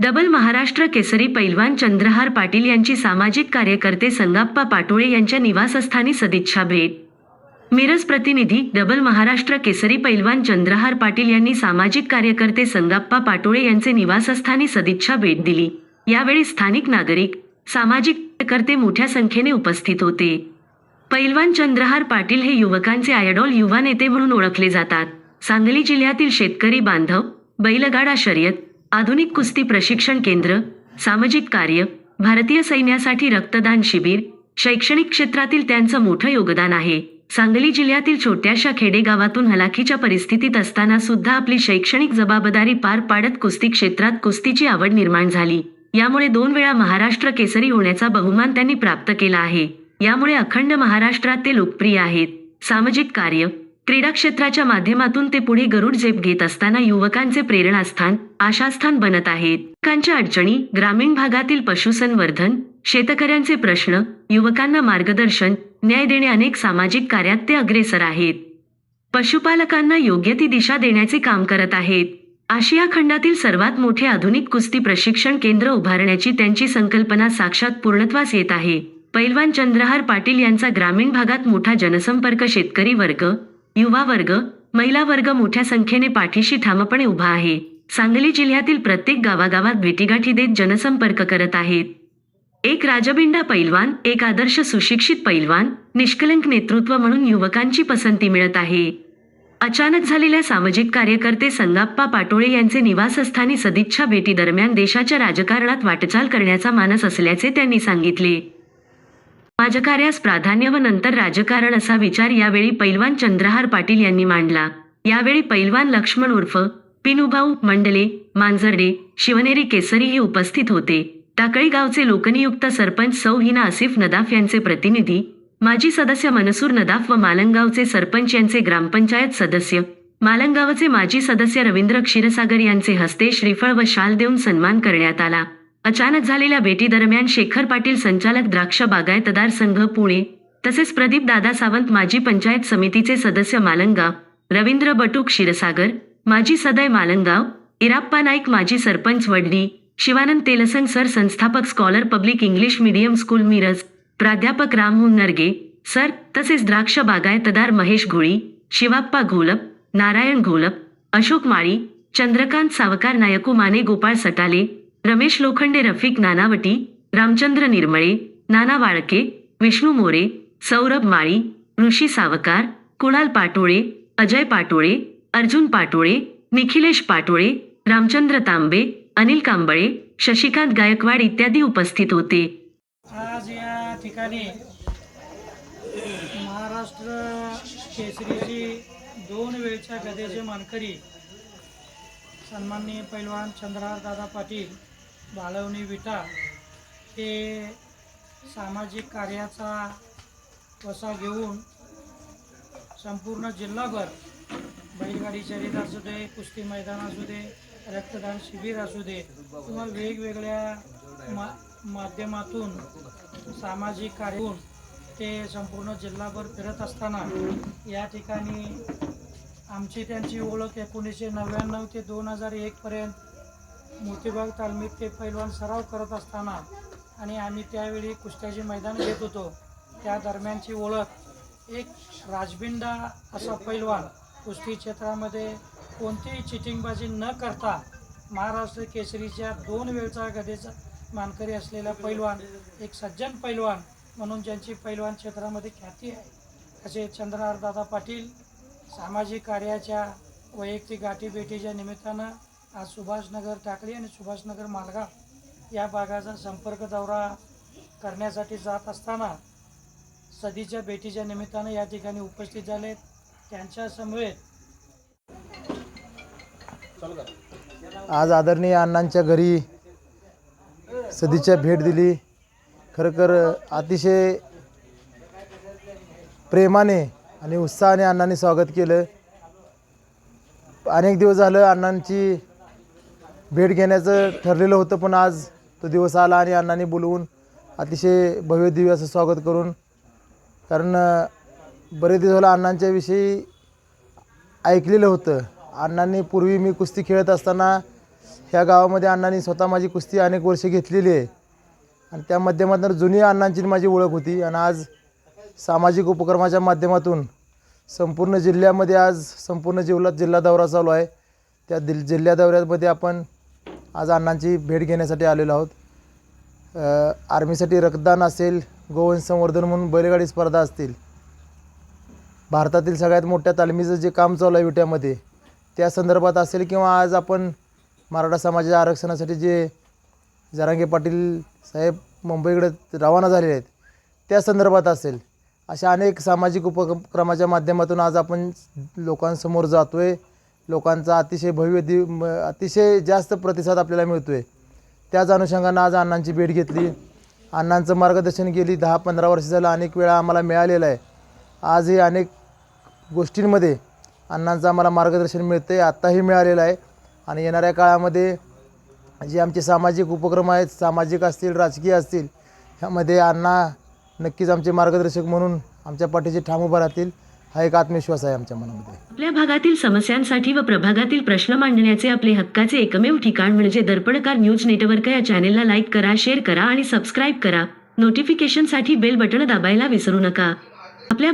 Double Maharashtra Kesari पैलवान चंद्रहार पाटील यांची सामाजिक कार्यकर्ते संगाप्पा पाटोळे यांच्या निवासस्थानी सदिच्छा भेट. मिरज प्रतिनिधी डबल महाराष्ट्र केसरी पैलवान चंद्रहार पाटील यांनी सामाजिक कार्यकर्ते संगाप्पा पाटोळे यांचे निवासस्थानी सदिच्छा भेट दिली. यावेळी स्थानिक नागरिक सामाजिक कार्यकर्ते मोठ्या संख्येने उपस्थित होते. पैलवान चंद्रहार पाटील हे युवकांचे आयडॉल युवा नेते म्हणून ओळखले जातात. सांगली जिल्ह्यातील शेतकरी बांधव बैलगाडा शर्यत आधुनिक कुस्ती प्रशिक्षण केंद्र सामाजिक कार्य भारतीय सैन्यासाठी रक्तदान शिबिर शैक्षणिक क्षेत्रातील त्यांचं मोठं योगदान आहे. सांगली जिल्ह्यातील छोट्याशा खेडेगावातून हलाखीच्या परिस्थितीत असताना सुद्धा आपली शैक्षणिक जबाबदारी पार पाडत कुस्ती क्षेत्रात कुस्तीची आवड निर्माण झाली. यामुळे दोन वेळा महाराष्ट्र केसरी होण्याचा बहुमान त्यांनी प्राप्त केला आहे. यामुळे अखंड महाराष्ट्रात ते लोकप्रिय आहेत. सामाजिक कार्य क्रीडा क्षेत्राच्या माध्यमातून ते पुढे गरुड झेप घेत असताना युवकांचे प्रेरणास्थान आशास्थान बनत आहेत. पिकांच्या अडचणी ग्रामीण भागातील पशुसंवर्धन शेतकऱ्यांचे प्रश्न युवकांना मार्गदर्शन न्याय देणे अनेक सामाजिक कार्यात ते अग्रेसर आहेत. पशुपालकांना योग्य ती दिशा देण्याचे काम करत आहेत. आशिया खंडातील सर्वात मोठे आधुनिक कुस्ती प्रशिक्षण केंद्र उभारण्याची त्यांची संकल्पना साक्षात पूर्णत्वास येत आहे. पैलवान चंद्रहार पाटील यांचा ग्रामीण भागात मोठा जनसंपर्क शेतकरी वर्ग युवा वर्ग महिला वर्ग मोठ्या संख्येने पाठीशी ठामपणे उभा आहे. सांगली जिल्ह्यातील प्रत्येक गावागावात भेटीगाठी देत जनसंपर्क करत आहेत. एक राजबिंडा पैलवान एक आदर्श सुशिक्षित पैलवान निष्कलंक नेतृत्व म्हणून युवकांची पसंती मिळत आहे. अचानक झालेल्या सामाजिक कार्यकर्ते संगाप्पा पाटोळे यांचे निवासस्थानी सदिच्छा भेटीदरम्यान देशाच्या राजकारणात वाटचाल करण्याचा मानस असल्याचे त्यांनी सांगितले. समाजकार्यास प्राधान्य व नंतर राजकारण असा विचार यावेळी पैलवान चंद्रहार पाटील यांनी मांडला. यावेळी पैलवान लक्ष्मण उर्फ पिनुभाऊ मंडले मांजर्डे शिवनेरी केसरी हे उपस्थित होते. टाकळी गावचे लोकनियुक्त सरपंच सौ हिना आसिफ नदाफ यांचे प्रतिनिधी माजी सदस्य मनसूर नदाफ व मालंगावचे सरपंच यांचे ग्रामपंचायत सदस्य मालंगावचे माजी सदस्य रवींद्र क्षीरसागर यांचे हस्ते श्रीफळ व शाल देऊन सन्मान करण्यात आला. अचानक झालेल्या भेटीदरम्यान शेखर पाटील संचालक द्राक्ष बागायतदार संघ पुणे तसेच प्रदीप दादा सावंत माजी पंचायत समितीचे सदस्य मालंगा रवींद्र बटू क्षीरसागर माजी सदय मालंगाव इराप्पा नाईक माजी सरपंच वडणी शिवानंद तेलसंग सर संस्थापक scholar public English medium school Miraj प्राध्यापक रामहून नरगे सर तसेच द्राक्ष बागायतदार महेश घोळी शिवाप्पा घोलप नारायण घोलप अशोक माळी चंद्रकांत सावकार नायकू माने गोपाळ सटाले रमेश लोखंडे रफिक नानावटी रामचंद्र निर्मळे नाना वाळके विष्णू मोरे सौरभ माळी ऋषी सावकार कुणाल पाटोळे अजय पाटोळे अर्जुन पाटोळे निखिलेश पाटोळे रामचंद्र तांबे अनिल कांबळे शशिकांत गायकवाड इत्यादी उपस्थित होते. आज या ठिकाणी महाराष्ट्र केसरीची दोन वेळच्या गदेचे मानकरी सन्माननीय पैलवान चंद्रहार दादा पाटील बालवणी विटा हे सामाजिक कार्याचा वसा घेऊन संपूर्ण जिल्हाभर बैलगाडी शर्यत असू दे कुस्ती मैदान असू दे रक्तदान शिबिर असू दे किंवा वेगवेगळ्या मा माध्यमातून सामाजिक कार्य ते संपूर्ण जिल्हाभर फिरत असताना या ठिकाणी आमची त्यांची ओळख एकोणीसशे नव्याण्णव ते दोन हजार एकपर्यंत मोतीबाग तालमीत ते पैलवान सराव करत असताना आणि आम्ही त्यावेळी कुस्त्याचे मैदान घेत होतो. त्या दरम्यानची ओळख एक राजबिंडा असा पैलवान कुस्ती क्षेत्रामध्ये कोणतीही चिटिंगबाजी न करता महाराष्ट्र केसरीच्या दोन वेळचा गदेचा मानकरी असलेला पैलवान एक सज्जन पैलवान म्हणून ज्यांची पैलवान क्षेत्रामध्ये ख्याती आहे. असे चंद्रहार दादा पाटील सामाजिक कार्याच्या वैयक्तिक गाठीभेटीच्या निमित्तानं आज सुभाषनगर टाकळी आणि सुभाषनगर मालगाव या भागाचा संपर्क दौरा करण्यासाठी जात असताना सदीच्या भेटीच्या निमित्तानं या ठिकाणी उपस्थित झालेत. त्यांच्या समवेत आज आदरणीय अण्णांच्या घरी सदीच्या भेट दिली. खरं अतिशय प्रेमाने आणि उत्साहाने अण्णांनी स्वागत केलं. अनेक दिवस झालं अण्णांची भेट घेण्याचं ठरलेलं होतं पण आज तो दिवस आला आणि अण्णांनी बोलवून अतिशय भव्य दिव्य असं स्वागत करून. कारण बरेच दिवस झालं अण्णांच्याविषयी ऐकलेलं होतं. अण्णांनी पूर्वी मी कुस्ती खेळत असताना ह्या गावामध्ये अण्णांनी स्वतः माझी कुस्ती अनेक वर्षे घेतलेली आहे. आणि त्या माध्यमातून जुनी अण्णांची माझी ओळख होती आणि आज सामाजिक उपक्रमाच्या माध्यमातून संपूर्ण जिल्ह्यामध्ये आज संपूर्ण जिल्हा जिल्हा दौरा चालू आहे. त्या दिल जिल्हा दौऱ्यामध्ये आपण आज अण्णांची भेट घेण्यासाठी आलेलो आहोत. आर्मीसाठी रक्तदान असेल गोवंश संवर्धन म्हणून बैलगाडी स्पर्धा असतील. भारतातील सगळ्यात मोठ्या तालमीचं जे काम चालू आहे विट्यामध्ये त्या संदर्भात असेल किंवा आज आपण मराठा समाजाच्या आरक्षणासाठी जे जरांगे पाटील साहेब मुंबईकडे रवाना झालेले आहेत त्या संदर्भात असेल. अशा अनेक सामाजिक उपक्रमाच्या माध्यमातून आज आपण लोकांसमोर जातो आहे लोकांचा अतिशय भव्य दि म- अतिशय जास्त प्रतिसाद आपल्याला मिळतो आहे त्याच अनुषंगानं आज अण्णांची भेट घेतली. अण्णांचं मार्गदर्शन गेली दहा पंधरा वर्ष झालं अनेक वेळा आम्हाला मिळालेलं आहे. आजही अनेक गोष्टींमध्ये अण्णांचं आम्हाला मार्गदर्शन मिळतं आहे आत्ताही मिळालेलं आहे. आणि येणाऱ्या काळामध्ये जे आमचे सामाजिक उपक्रम आहेत सामाजिक असतील राजकीय असतील ह्यामध्ये अण्णा नक्कीच आमचे मार्गदर्शक म्हणून आमच्या पाठीशी ठाम उभा राहतील. हा एक आत्मविश्वास आहे आमच्या मनामध्ये. आपल्या भागातील समस्यांसाठी व प्रभागातील प्रश्न मांडण्याचे आपले हक्काचे एकमेव ठिकाण म्हणजे दर्पणकार न्यूज नेटवर्क या चॅनेलला लाईक करा शेअर करा आणि सबस्क्राईब करा. नोटिफिकेशनसाठी बेल बटण दाबायला विसरू नका. आपल्या